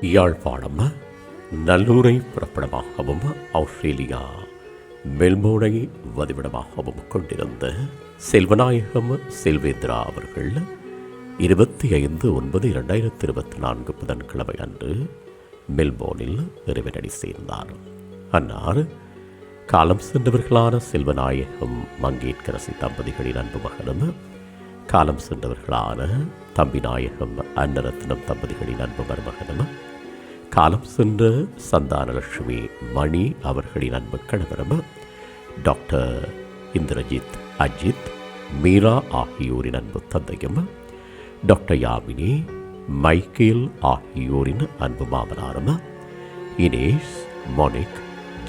Yazhpanam? நல்லூரை புறப்படமாகவும் Australia மெல்போர்னை வதிவிடமாகவும் கொண்டிருந்த செல்வநாயகம் செல்வேந்திரா அவர்கள் இருபத்தி ஐந்து ஒன்பது இரண்டாயிரத்தி இருபத்தி நான்கு புதன்கிழமை அன்று மெல்போர்னில் இறைவனடி சேர்ந்தார். அன்னார் காலம் சென்றவர்களான செல்வநாயகம் மங்கேற்கரசி தம்பதிகளின் அன்பு மகனும் காலம் சென்றவர்களான தம்பிநாயகம் அன்னரத்னம் தம்பதிகளின் அன்பு மருமகனும் காலம் சென்ற சந்தானலட்சுமி மணி அவர்களின் அன்பு கணவரும். டாக்டர் இந்திரஜித் அஜித் மீரா ஆகியோரின் அன்பு தந்தையும். டாக்டர் யாமினி மைக்கேல் ஆகியோரின் அன்பு மாமனாரும். இனேஷ் மொனிக்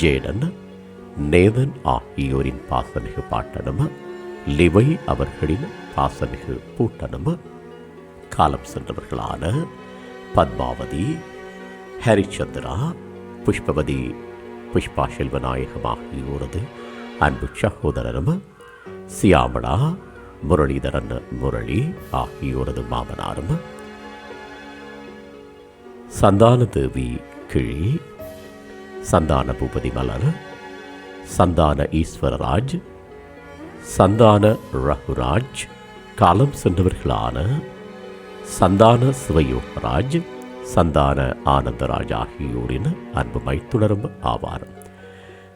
ஜேடன் நேதன் ஆகியோரின் பாசமிகு பாட்டனும். லிவை அவர்களின் பாசமிகு பூட்டனும். காலம் சென்றவர்களான பத்மாவதி ஹரிச்சந்திரா புஷ்பவதி புஷ்பா செல்வநாயகம் ஆகியோரது அன்பு சகோதரரும் சியாமளா முரளிதரன் முரளி ஆகியோரது மாமனாரும். சந்தான தேவி கிழி சந்தான பூபதி மலர் சந்தான ஈஸ்வரராஜ் சந்தான ரகுராஜ் காலம் சென்றவர்களான சந்தான சிவயோகராஜ் சந்தான ஆனந்தராஜ் ஆகியோரின் அன்பு மைத்துணரும் ஆவார்.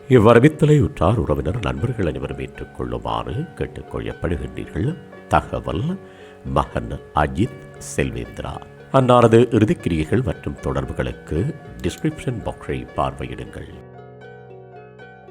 இவ்வரவித்தலை உற்றார் உறவினர் நண்பர்கள் அனைவரும் ஏற்றுக்கொள்ளுமாறு கேட்டுக்கொள்ளப்படுகின்றீர்கள். தகவல் மகன் அஜித் செல்வேந்திரா. அன்னாரது இறுதிக்கிரியைகள் மற்றும் தொடர்புகளுக்கு டிஸ்கிரிப்ஷன் பாக்ஸை பார்வையிடுங்கள்.